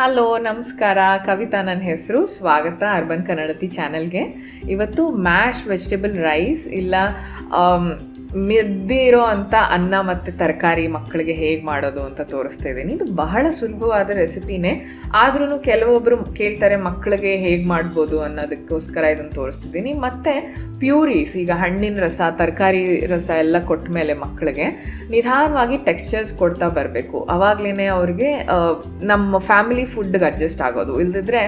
Hello ನಮಸ್ಕಾರ. ಕವಿತಾ ನನ್ನ ಹೆಸರು. ಸ್ವಾಗತ ಅರ್ಬನ್ ಕನ್ನಡತಿ ಚಾನಲ್ಗೆ. ಇವತ್ತು ಮ್ಯಾಶ್ ವೆಜಿಟೇಬಲ್ ರೈಸ್ ಇಲ್ಲ ಮೆದ್ದಿರೋ ಅಂಥ ಅನ್ನ ಮತ್ತು ತರಕಾರಿ ಮಕ್ಕಳಿಗೆ ಹೇಗೆ ಮಾಡೋದು ಅಂತ ತೋರಿಸ್ತಾ ಇದ್ದೀನಿ. ಇದು ಬಹಳ ಸುಲಭವಾದ ರೆಸಿಪಿನೇ. ಆದ್ರೂ ಕೆಲವೊಬ್ಬರು ಕೇಳ್ತಾರೆ ಮಕ್ಕಳಿಗೆ ಹೇಗೆ ಮಾಡ್ಬೋದು ಅನ್ನೋದಕ್ಕೋಸ್ಕರ ಇದನ್ನು ತೋರಿಸ್ತಿದ್ದೀನಿ. ಮತ್ತು ಪ್ಯೂರೀಸ್, ಈಗ ಹಣ್ಣಿನ ರಸ, ತರಕಾರಿ ರಸ ಎಲ್ಲ ಕೊಟ್ಟ ಮೇಲೆ ಮಕ್ಕಳಿಗೆ ನಿಧಾನವಾಗಿ ಟೆಕ್ಸ್ಚರ್ಸ್ ಕೊಡ್ತಾ ಬರಬೇಕು. ಅವಾಗಲೇ ಅವ್ರಿಗೆ ನಮ್ಮ ಫ್ಯಾಮಿಲಿ ಫುಡ್ಗೆ ಅಡ್ಜಸ್ಟ್ ಆಗೋದು. ಇಲ್ದಿದ್ರೆ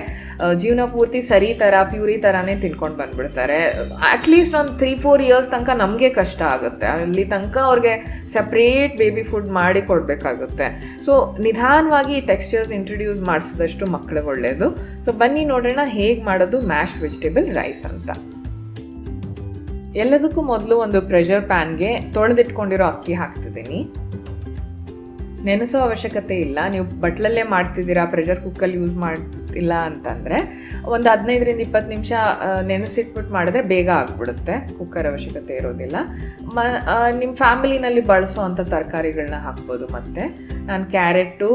ಜೀವನ ಪೂರ್ತಿ ಸರಿ ಥರ ಪ್ಯೂರಿ ಥರನೇ ತಿನ್ಕೊಂಡು ಬಂದ್ಬಿಡ್ತಾರೆ. ಅಟ್ಲೀಸ್ಟ್ ಒಂದು ತ್ರೀ ಫೋರ್ ಇಯರ್ಸ್ ತನಕ ನಮಗೆ ಕಷ್ಟ ಆಗುತ್ತೆ. ಅಲ್ಲಿ ತನಕ ಅವ್ರಿಗೆ ಸಪ್ರೇಟ್ ಬೇಬಿ ಫುಡ್ ಮಾಡಿ ಕೊಡಬೇಕಾಗುತ್ತೆ. ಸೊ ನಿಧಾನವಾಗಿ ಈ ಟೆಕ್ಸ್ಚರ್ಸ್ ಇಂಟ್ರೊಡ್ಯೂಸ್ ಮಾಡಿಸಿದಷ್ಟು ಮಕ್ಕಳಿಗೆ ಒಳ್ಳೆಯದು ಸೊ ಬನ್ನಿ ನೋಡೋಣ ಹೇಗೆ ಮಾಡೋದು ಮ್ಯಾಶ್ ವೆಜಿಟೇಬಲ್ ರೈಸ್ ಅಂತ. ಎಲ್ಲದಕ್ಕೂ ಮೊದಲು ಒಂದು ಪ್ರೆಷರ್ ಪ್ಯಾನ್ಗೆ ತೊಳೆದಿಟ್ಕೊಂಡಿರೋ ಅಕ್ಕಿ ಹಾಕ್ತಿದ್ದೀನಿ. ನೆನೆಸೋ ಅವಶ್ಯಕತೆ ಇಲ್ಲ. ನೀವು ಬಟ್ಲಲ್ಲೇ ಮಾಡ್ತಿದ್ದೀರಾ ಪ್ರೆಷರ್ ಕುಕ್ಕಲ್ಲಿ ಯೂಸ್ ಮಾಡ್ತಿಲ್ಲ ಅಂತಂದರೆ ಒಂದು ಹದಿನೈದರಿಂದ ಇಪ್ಪತ್ತು ನಿಮಿಷ ನೆನೆಸಿಟ್ಬಿಟ್ಟು ಮಾಡಿದ್ರೆ ಬೇಗ ಆಗಿಬಿಡುತ್ತೆ. ಕುಕ್ಕರ್ ಅವಶ್ಯಕತೆ ಇರೋದಿಲ್ಲ. ಮ ನಿಮ್ಮ ಫ್ಯಾಮಿಲಿನಲ್ಲಿ ಬಳಸುವಂಥ ತರಕಾರಿಗಳನ್ನ ಹಾಕ್ಬೋದು ಮತ್ತು. ನಾನು ಕ್ಯಾರೆಟು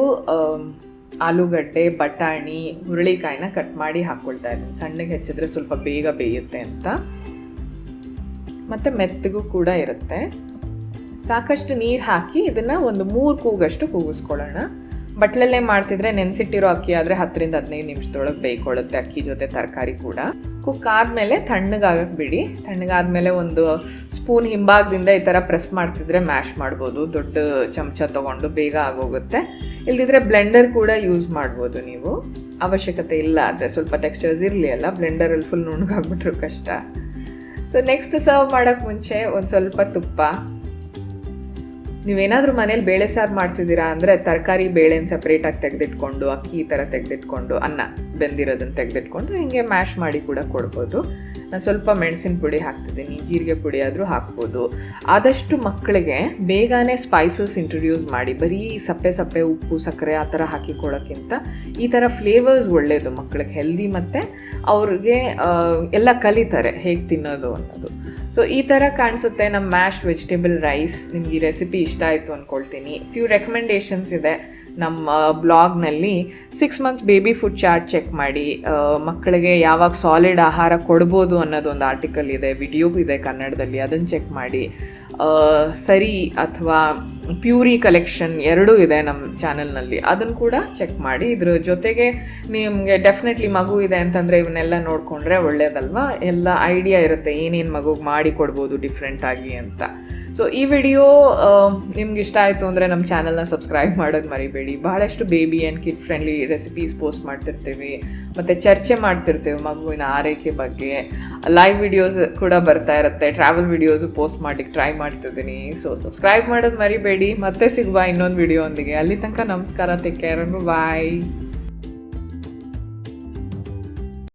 ಆಲೂಗಡ್ಡೆ, ಬಟಾಣಿ, ಹುರುಳಿಕಾಯಿನ ಕಟ್ ಮಾಡಿ ಹಾಕ್ಕೊಳ್ತಾ ಇದ್ದೀನಿ. ಸಣ್ಣಗೆ ಹೆಚ್ಚಿದ್ರೆ ಸ್ವಲ್ಪ ಬೇಗ ಬೇಯುತ್ತೆ ಅಂತ. ಮತ್ತು ಮೆತ್ತಗೂ ಕೂಡ ಇರುತ್ತೆ. ಸಾಕಷ್ಟು ನೀರು ಹಾಕಿ ಇದನ್ನು ಒಂದು ಮೂರು ಕೂಗಷ್ಟು ಕೂಗಿಸ್ಕೊಳ್ಳೋಣ. ಬಟ್ಲಲ್ಲೇ ಮಾಡ್ತಿದ್ರೆ ನೆನೆಸಿಟ್ಟಿರೋ ಅಕ್ಕಿ ಆದರೆ ಹತ್ತರಿಂದ ಹದಿನೈದು ನಿಮಿಷದೊಳಗೆ ಬೇಯ್ಕೊಳ್ಳುತ್ತೆ ಅಕ್ಕಿ ಜೊತೆ ತರಕಾರಿ ಕೂಡ. ಕುಕ್ ಆದಮೇಲೆ ತಣ್ಣಗಾಗಕ್ಕೆ ಬಿಡಿ. ತಣ್ಣಗಾದಮೇಲೆ ಒಂದು ಸ್ಪೂನ್ ಹಿಂಭಾಗದಿಂದ ಈ ಥರ ಪ್ರೆಸ್ ಮಾಡ್ತಿದ್ರೆ ಮ್ಯಾಶ್ ಮಾಡ್ಬೋದು. ದೊಡ್ಡ ಚಮಚ ತೊಗೊಂಡು ಬೇಗ ಆಗೋಗುತ್ತೆ. ಇಲ್ಲದಿದ್ರೆ ಬ್ಲೆಂಡರ್ ಕೂಡ ಯೂಸ್ ಮಾಡ್ಬೋದು ನೀವು. ಅವಶ್ಯಕತೆ ಇಲ್ಲ ಆದರೆ ಸ್ವಲ್ಪ ಟೆಕ್ಸ್ಚರ್ಸ್ ಇರಲಿ ಅಲ್ಲ ಬ್ಲೆಂಡರಲ್ಲಿ ಫುಲ್ ನುಣ್ಣಗಾಗ್ಬಿಟ್ರು ಕಷ್ಟ. ಸೊ ನೆಕ್ಸ್ಟ್ ಸರ್ವ್ ಮಾಡೋಕ್ಕೆ ಮುಂಚೆ ಒಂದು ಸ್ವಲ್ಪ ತುಪ್ಪ. ನೀವೇನಾದರೂ ಮನೇಲಿ ಬೇಳೆ ಸಾರು ಮಾಡ್ತಿದ್ದೀರಾ ಅಂದರೆ ತರಕಾರಿ ಬೇಳೆನ ಸಪ್ರೇಟಾಗಿ ತೆಗೆದಿಟ್ಕೊಂಡು, ಅಕ್ಕಿ ಈ ಥರ ತೆಗೆದಿಟ್ಕೊಂಡು, ಅನ್ನ ಬೆಂದಿರೋದನ್ನು ತೆಗೆದಿಟ್ಕೊಂಡು, ಹಿಂಗೆ ಮ್ಯಾಶ್ ಮಾಡಿ ಕೂಡ ಕೊಡ್ಬೋದು. ನಾನು ಸ್ವಲ್ಪ ಮೆಣಸಿನ ಪುಡಿ ಹಾಕ್ತಿದ್ದೀನಿ, ಜೀರಿಗೆ ಪುಡಿ ಆದರೂ ಹಾಕ್ಬೋದು. ಆದಷ್ಟು ಮಕ್ಕಳಿಗೆ ಬೇಗನೆ ಸ್ಪೈಸಸ್ ಇಂಟ್ರೊಡ್ಯೂಸ್ ಮಾಡಿ, ಬರೀ ಸಪ್ಪೆ ಸಪ್ಪೆ, ಉಪ್ಪು, ಸಕ್ಕರೆ ಆ ಥರ ಹಾಕಿಕೊಳ್ಳೋಕ್ಕಿಂತ ಈ ಥರ ಫ್ಲೇವರ್ಸ್ ಒಳ್ಳೆಯದು ಮಕ್ಕಳಿಗೆ ಹೆಲ್ದಿ ಮತ್ತು ಅವ್ರಿಗೆ ಎಲ್ಲ ಕಲಿತಾರೆ ಹೇಗೆ ತಿನ್ನೋದು ಅನ್ನೋದು. ಸೊ ಈ ಥರ ಕಾಣಿಸುತ್ತೆ ನಮ್ಮ ಮ್ಯಾಶ್ ವೆಜಿಟೇಬಲ್ ರೈಸ್ ನಿಮಗೆ ಈ ರೆಸಿಪಿ ಇಷ್ಟ ಆಯಿತು ಅಂದ್ಕೊಳ್ತೀನಿ ಫ್ಯೂ ರೆಕಮೆಂಡೇಷನ್ಸ್ ಇದೆ. ನಮ್ಮ ಬ್ಲಾಗ್ನಲ್ಲಿ six months baby food chart check ಮಾಡಿ ಮಕ್ಕಳಿಗೆ ಯಾವಾಗ ಸಾಲಿಡ್ ಆಹಾರ ಕೊಡ್ಬೋದು ಅನ್ನೋದೊಂದು ಆರ್ಟಿಕಲ್ ಇದೆ ವಿಡಿಯೋ ಇದೆ ಕನ್ನಡದಲ್ಲಿ, ಅದನ್ನು ಚೆಕ್ ಮಾಡಿ. ಸರಿ ಅಥವಾ ಪ್ಯೂರಿ ಕಲೆಕ್ಷನ್ ಎರಡೂ ಇದೆ ನಮ್ಮ ಚಾನಲ್ನಲ್ಲಿ ಅದನ್ನು ಕೂಡ ಚೆಕ್ ಮಾಡಿ. ಇದ್ರ ಜೊತೆಗೆ ನಿಮಗೆ ಡೆಫಿನೆಟ್ಲಿ ಮಗು ಇದೆ ಅಂತಂದರೆ ಇವನ್ನೆಲ್ಲ ನೋಡಿಕೊಂಡ್ರೆ ಒಳ್ಳೆಯದಲ್ವಾ ಎಲ್ಲ ಐಡಿಯಾ ಇರುತ್ತೆ, ಏನೇನು ಮಗುಗೆ ಮಾಡಿ ಕೊಡ್ಬೋದು ಡಿಫ್ರೆಂಟಾಗಿ ಅಂತ. ಸೊ ಈ ವಿಡಿಯೋ ನಿಮ್ಗೆ ಇಷ್ಟ ಆಯಿತು ಅಂದರೆ ನಮ್ಮ ಚಾನಲ್ನ ಸಬ್ಸ್ಕ್ರೈಬ್ ಮಾಡೋದು ಮರಿಬೇಡಿ. ಬಹಳಷ್ಟು baby and kid friendly recipes post ಮಾಡ್ತಿರ್ತೀವಿ. ಮತ್ತು ಚರ್ಚೆ ಮಾಡ್ತಿರ್ತೀವಿ ಮಗುವಿನ ಆರೈಕೆ ಬಗ್ಗೆ. ಲೈವ್ ವಿಡಿಯೋಸ್ ಕೂಡ ಬರ್ತಾ ಇರುತ್ತೆ. ಟ್ರಾವೆಲ್ ವಿಡಿಯೋಸು ಪೋಸ್ಟ್ ಮಾಡಿ ಟ್ರೈ ಮಾಡ್ತಿದ್ದೀನಿ. ಸೊ ಸಬ್ಸ್ಕ್ರೈಬ್ ಮಾಡೋದು ಮರಿಬೇಡಿ. ಮತ್ತೆ ಸಿಗುವ ಇನ್ನೊಂದು ವಿಡಿಯೋ ಒಂದಿಗೆ. ಅಲ್ಲಿ ತನಕ ನಮಸ್ಕಾರ. ಟೇಕ್ ಬಾಯ್